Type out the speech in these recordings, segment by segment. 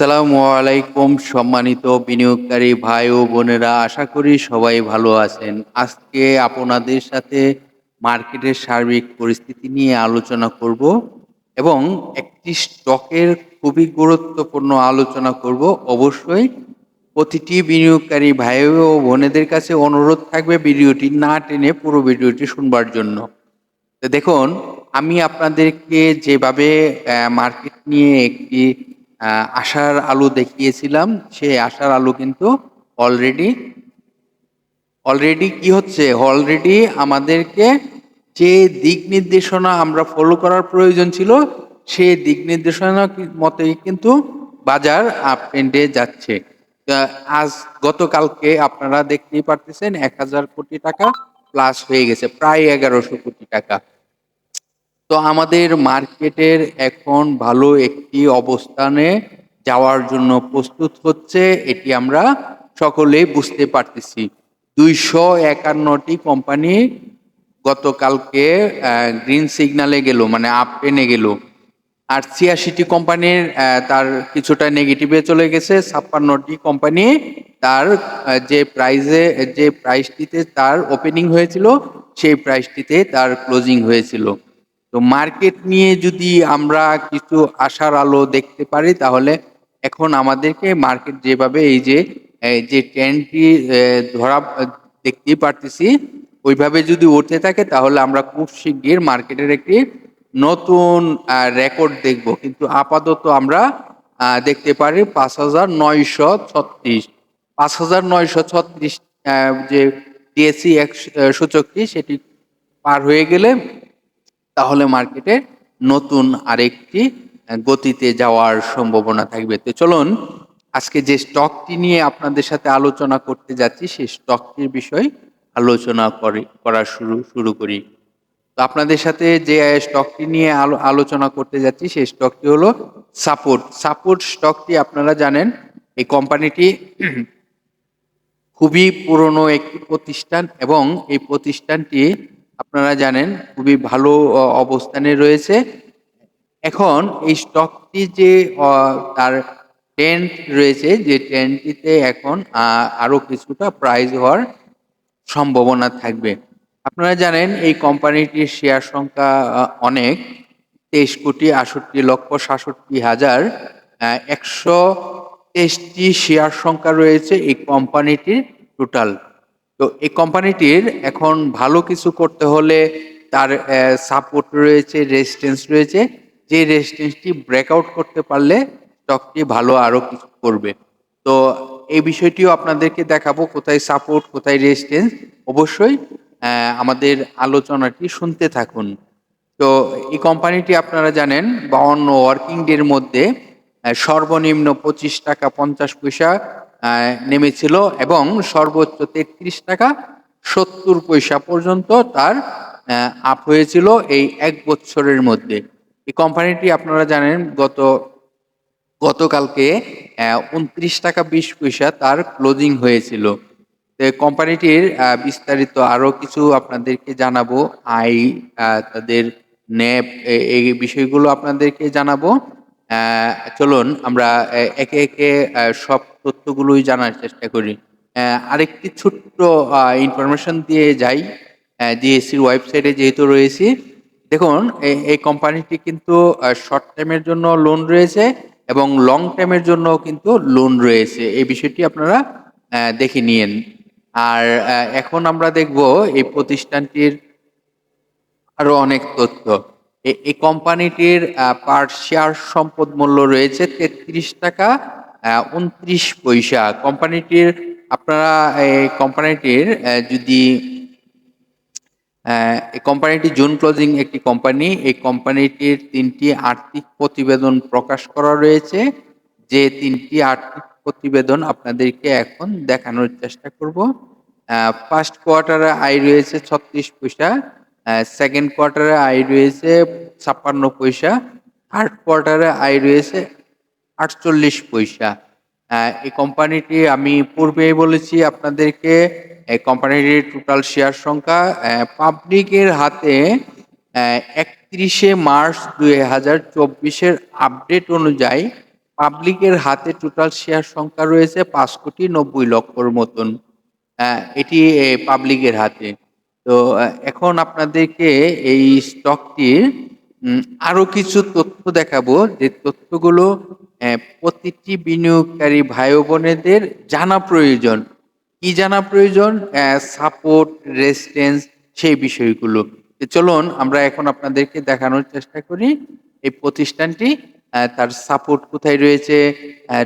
সালামু আলাইকুম, সম্মানিত বিনিয়োগকারী ভাই ও বোনেরা, আশা করি সবাই ভালো আছেন। আজকে আপনাদের সাথে মার্কেটের সার্বিক পরিস্থিতি নিয়ে আলোচনা করব এবং একটি স্টকের খুবই গুরুত্বপূর্ণ আলোচনা করব। অবশ্যই প্রতিটি বিনিয়োগকারী ভাই ও বোনেদের কাছে অনুরোধ থাকবে ভিডিওটি না টেনে পুরো ভিডিওটি শুনবার জন্য। দেখুন, আমি আপনাদেরকে যেভাবে মার্কেট নিয়ে একটি আশার আলো দেখিয়েছিলাম। সেই আশার আলো কিন্তু অলরেডি অলরেডি কি হচ্ছে? অলরেডি আমাদেরকে যে দিক নির্দেশনা আমরা ফলো করার প্রয়োজন ছিল, সেই দিক নির্দেশনা মতোই কিন্তু বাজার আপ ট্রেন্ডে যাচ্ছে। আজ গতকালকে আপনারা দেখতেই পারতেছেন এক হাজার কোটি টাকা প্লাস হয়ে গেছে, প্রায় এগারোশো কোটি টাকা। তো আমাদের মার্কেটের এখন ভালো একটি অবস্থানে যাওয়ার জন্য প্রস্তুত হচ্ছে, এটি আমরা সকলেই বুঝতে পারতেছি। দুইশো একান্নটি কোম্পানি গতকালকে গ্রিন সিগনালে গেল মানে আপ টেনে গেল। আর ছিয়াশিটি কোম্পানির তার কিছুটা নেগেটিভে চলে গেছে, ছাপ্পান্নটি কোম্পানি তার যে প্রাইজে যে প্রাইসটিতে তার ওপেনিং হয়েছিল, সেই প্রাইসটিতে তার ক্লোজিং হয়েছিল। তো মার্কেট নিয়ে যদি আমরা কিছু আশার আলো দেখতে পারি, তাহলে এখন আমাদেরকে মার্কেট যেভাবে এই যে যে ট্রেন্ডটি ধরা, দেখতেই পারতেছি, ওইভাবে যদি উঠতে থাকে, তাহলে আমরা খুব শিগগির মার্কেটের একটি নতুন রেকর্ড দেখব। কিন্তু আপাতত আমরা দেখতে পারি পাঁচ হাজার নয়শো ছত্রিশ। পাঁচ হাজার নয়শো ছত্রিশ যে ডিএসসি এক সূচকটি, সেটি পার হয়ে গেলে তাহলে মার্কেটে নতুন আরেকটি গতিতে যাওয়ার সম্ভাবনা থাকবে। তো চলুন, আজকে যে স্টকটি নিয়ে আপনাদের সাথে আলোচনা করতে যাচ্ছি, সেই স্টকটির বিষয় আলোচনা করে, করা শুরু শুরু করি। তো আপনাদের সাথে যে স্টকটি নিয়ে আলো, আলোচনা করতে যাচ্ছি, সেই স্টকটি হলো সাপোর্ট। সাপোর্ট স্টকটি আপনারা জানেন, এই কোম্পানিটি খুবই পুরনো একটি প্রতিষ্ঠান এবং এই প্রতিষ্ঠানটি আপনারা জানেন খুবই ভালো অবস্থানে রয়েছে। এখন এই স্টকটি যে তার ট্রেন্ড রয়েছে যে ট্রেন্ডটিতে এখন আহ, আরও কিছুটা প্রাইজ হওয়ার সম্ভাবনা থাকবে। আপনারা জানেন এই কোম্পানিটির শেয়ার সংখ্যা অনেক। তেইশ কোটি আষট্টি লক্ষ সাতষট্টি হাজার একশো তেইশটি শেয়ার সংখ্যা রয়েছে এই কোম্পানিটির টোটাল তো এই কোম্পানিটির এখন ভালো কিছু করতে হলে তার সাপোর্ট রয়েছে রেজিস্ট্যান্স রয়েছে। যে রেজিস্ট্যান্সটি ব্রেকআউট করতে পারলে স্টকটি ভালো আরও কিছু করবে। তো এই বিষয়টিও আপনাদেরকে দেখাবো, কোথায় সাপোর্ট কোথায় রেজিস্ট্যান্স অবশ্যই আমাদের আলোচনাটি শুনতে থাকুন। তো এই কোম্পানিটি আপনারা জানেন, বাউন্ন ওয়ার্কিং ডের মধ্যে সর্বনিম্ন পঁচিশ টাকা পঞ্চাশ পয়সা নেমেছিল এবং সর্বোচ্চ তেত্রিশ টাকা সত্তর পয়সা পর্যন্ত তার আপ হয়েছিল এই এক বছরের মধ্যে। এই কোম্পানিটি আপনারা জানেন গত, গতকালকে উনত্রিশ টাকা বিশ পয়সা তার ক্লোজিং হয়েছিল। কোম্পানিটির বিস্তারিত আরও কিছু আপনাদেরকে জানাব আই তাদের ন্যাপ এই বিষয়গুলো আপনাদেরকে জানাব। চলুন আমরা একে একে সব তথ্যগুলোই জানার চেষ্টা করি। আরেকটি ছোট্ট ইনফরমেশন দিয়ে যাই। ডিএসসির ওয়েবসাইটে যেহেতু রয়েছি, দেখুন এই- কোম্পানিটি কিন্তু শর্ট টাইমের জন্য লোন রয়েছে এবং লং টাইমের জন্য কিন্তু লোন রয়েছে। এই বিষয়টি আপনারা দেখে নিন আর এখন আমরা দেখব এই প্রতিষ্ঠানটির আরও অনেক তথ্য। এই কোম্পানিটির পার শেয়ার সম্পদ মূল্য রয়েছে তেত্রিশ টাকা উনত্রিশ পয়সা। কোম্পানিটির, আপনারা এই কোম্পানিটির যদি এই কোম্পানিটি জুন ক্লোজিং একটি কোম্পানি, এই কোম্পানিটির তিনটি আর্থিক প্রতিবেদন প্রকাশ করা রয়েছে। যে তিনটি আর্থিক প্রতিবেদন আপনাদেরকে এখন দেখানোর চেষ্টা করব। ফার্স্ট কোয়ার্টারে আয় রয়েছে ছত্রিশ পয়সা সেকেন্ড কোয়ার্টারে আয় রয়েছে ছাপ্পান্ন পয়সা থার্ড কোয়ার্টারে আয় রয়েছে আটচল্লিশ পয়সা। এই কোম্পানিটি আমি পূর্বেই বলেছি আপনাদেরকে, এই কোম্পানিটির টোটাল শেয়ার সংখ্যা পাবলিকের হাতে একত্রিশে মার্চ দুই হাজার চব্বিশের আপডেট অনুযায়ী পাবলিকের হাতে টোটাল শেয়ার সংখ্যা রয়েছে পাঁচ কোটি নব্বই লক্ষর মতন। এটি পাবলিকের হাতে। তো এখন আপনাদেরকে এই স্টকটির আরও কিছু তথ্য দেখাবো। যে তথ্যগুলো প্রতিটি বিনিয়োগকারী ভাই বোনেদের জানা প্রয়োজন। কি জানা প্রয়োজন? সাপোর্ট রেসিস্টেন্স সেই বিষয়গুলো। চলুন, আমরা এখন আপনাদেরকে দেখানোর চেষ্টা করি। এই প্রতিষ্ঠানটি তার সাপোর্ট কোথায় রয়েছে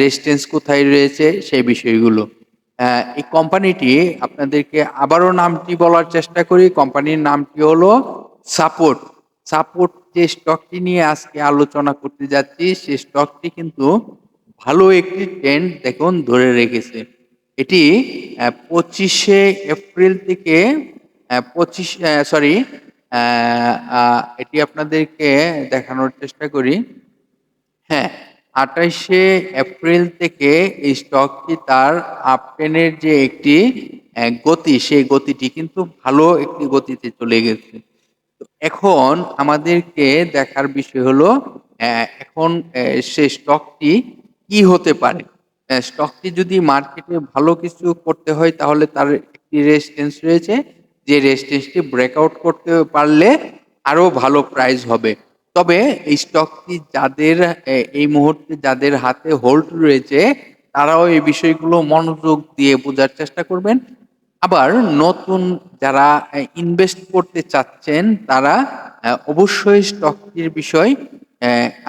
রেসিস্টেন্স কোথায় রয়েছে, সেই বিষয়গুলো। এই কোম্পানিটি আপনাদেরকে আবারও নামটি বলার চেষ্টা করি। কোম্পানির নামটি হলো সাপোর্ট সাপোর্ট যে স্টকটি নিয়ে আজকে আলোচনা করতে যাচ্ছি সেই স্টকটি কিন্তু ভালো একটি ট্রেন্ড দেখুন ধরে রেখেছে। এটি পঁচিশে এপ্রিল থেকে পঁচিশ সরি এটি আপনাদেরকে দেখানোর চেষ্টা করি। হ্যাঁ আঠাইশে এপ্রিল থেকে এই স্টকটি তার আপটেনের যে একটি গতি, সেই গতিটি কিন্তু ভালো একটি গতিতে চলে গেছে। এখন আমাদেরকে দেখার বিষয় হলো এখন সে স্টকটি কি হতে পারে? স্টকটি যদি মার্কেটে ভালো কিছু করতে হয়, তাহলে তার একটি রেজিস্ট্যান্স রয়েছে। যে রেজিস্ট্যান্সটি ব্রেকআউট করতে পারলে আরও ভালো প্রাইস হবে। তবে এই স্টকটি যাদের এই মুহূর্তে যাদের হাতে হোল্ড রয়েছে, তারাও এই বিষয়গুলো মনোযোগ দিয়ে বোঝার চেষ্টা করবেন। আবার নতুন যারা ইনভেস্ট করতে চাচ্ছেন, তারা অবশ্যই স্টকটির বিষয়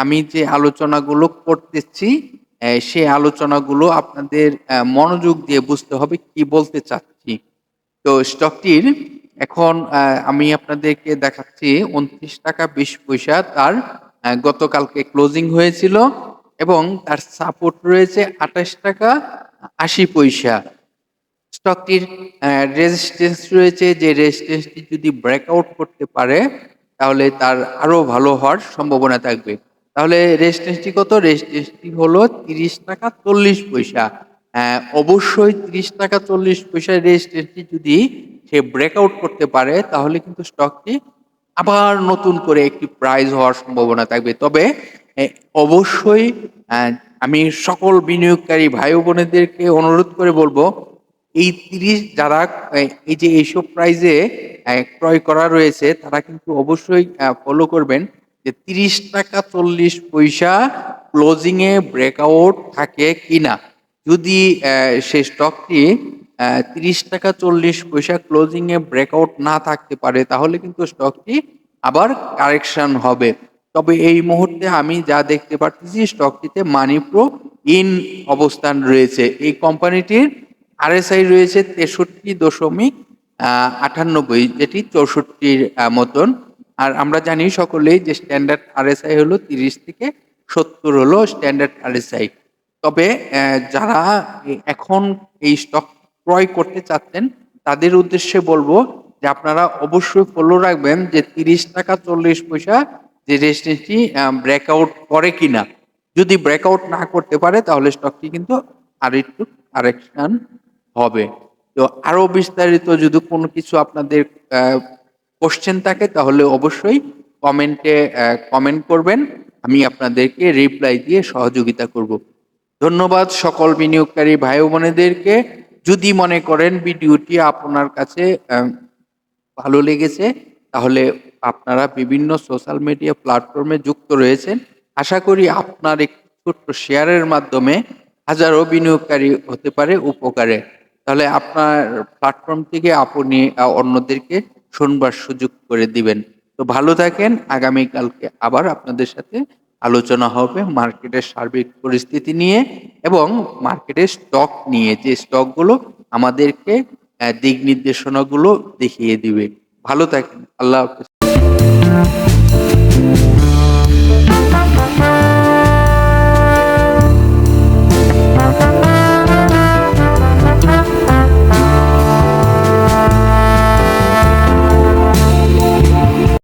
আমি যে আলোচনাগুলো করতেছি সেই আলোচনাগুলো আপনাদের মনোযোগ দিয়ে বুঝতে হবে কি বলতে চাচ্ছি। তো স্টকটির এখন আমি আপনাদেরকে দেখাচ্ছি উনত্রিশ টাকা বিশ পয়সা। তার গতকালকে ক্লোজিং হয়েছিল এবং তার সাপোর্ট রয়েছে আঠাশ টাকা আশি পয়সা। স্টকটির রেজিস্ট্যান্স রয়েছে যে রেজিস্ট্যান্সটি যদি ব্রেকআউট করতে পারে, তাহলে তার আরও ভালো হওয়ার সম্ভাবনা থাকবে। তাহলে রেজিস্ট্যান্সটি কত? রেজিস্ট্যান্সটি হলো তিরিশ টাকা চল্লিশ পয়সা। অবশ্যই তিরিশ টাকা চল্লিশ পয়সার রেজিস্ট্যান্সটি যদি সে ব্রেকআউট করতে পারে, তাহলে কিন্তু স্টকটি আবার নতুন করে একটি প্রাইজ হওয়ার সম্ভাবনা থাকবে। তবে অবশ্যই আমি সকল বিনিয়োগকারী ভাই বোনেদেরকে অনুরোধ করে বলব, এই তিরিশ যারা এই যে এইসব প্রাইজে ক্রয় করা রয়েছে, তারা কিন্তু অবশ্যই ফলো করবেন যে তিরিশ টাকা চল্লিশ পয়সা ক্লোজিংয়ে ব্রেকআউট থাকে কিনা। যদি সেই স্টকটি তিরিশ টাকা চল্লিশ পয়সা ক্লোজিং এ ব্রেকআউট না থাকতে পারে, তাহলে কিন্তু স্টকটি আবার কারেকশন হবে। তবে এই মুহূর্তে আমি যা দেখতে পাচ্ছি স্টকটিতে মানি প্রো ইন অবস্থান রয়েছে। এই কোম্পানিটির আরএসআই রয়েছে তেষট্টি দশমিক আটানব্বই, যেটি চৌষট্টির মতন। আর আমরা জানি সকলেই যে স্ট্যান্ডার্ড আরএসআই হলো তিরিশ থেকে সত্তর হলো স্ট্যান্ডার্ড আরএসআই তবে যারা এখন এই স্টক ক্রয় করতে চাচ্ছেন, তাদের উদ্দেশ্যে বলব যে আপনারা অবশ্যই ফলো রাখবেন যে তিরিশ টাকা চল্লিশ পয়সা যে রেজিস্ট্রেশনটি ব্রেকআউট করে কিনা। যদি ব্রেকআউট না করতে পারে, তাহলে স্টকটি কিন্তু আর একটু কারেকশন হবে। তো আরও বিস্তারিত যদি কোনো কিছু আপনাদের কোশ্চেন থাকে, তাহলে অবশ্যই কমেন্টে কমেন্ট করবেন। আমি আপনাদেরকে রিপ্লাই দিয়ে সহযোগিতা করব। ধন্যবাদ সকল বিনিয়োগকারী ভাই বোনেদেরকে যদি মনে করেন ভিডিওটি আপনার কাছে ভালো লেগেছে, তাহলে আপনারা বিভিন্ন সোশ্যাল মিডিয়া প্ল্যাটফর্মে যুক্ত রয়েছেন। আশা করি আপনার একটি ছোট্ট শেয়ারের মাধ্যমে হাজারো বিনিয়োগকারী হতে পারে উপকারে। তাহলে আপনার প্ল্যাটফর্ম থেকে আপনি অন্যদেরকে শুনবার সুযোগ করে দিবেন। তো ভালো থাকেন, আগামীকালকে আবার আপনাদের সাথে আলোচনা হবে মার্কেটের সার্বিক পরিস্থিতি নিয়ে এবং মার্কেটের স্টক নিয়ে, যে স্টকগুলো আমাদেরকে দিক নির্দেশনাগুলো দেখিয়ে দিবে। ভালো থাকেন। আল্লাহ হাফেজ।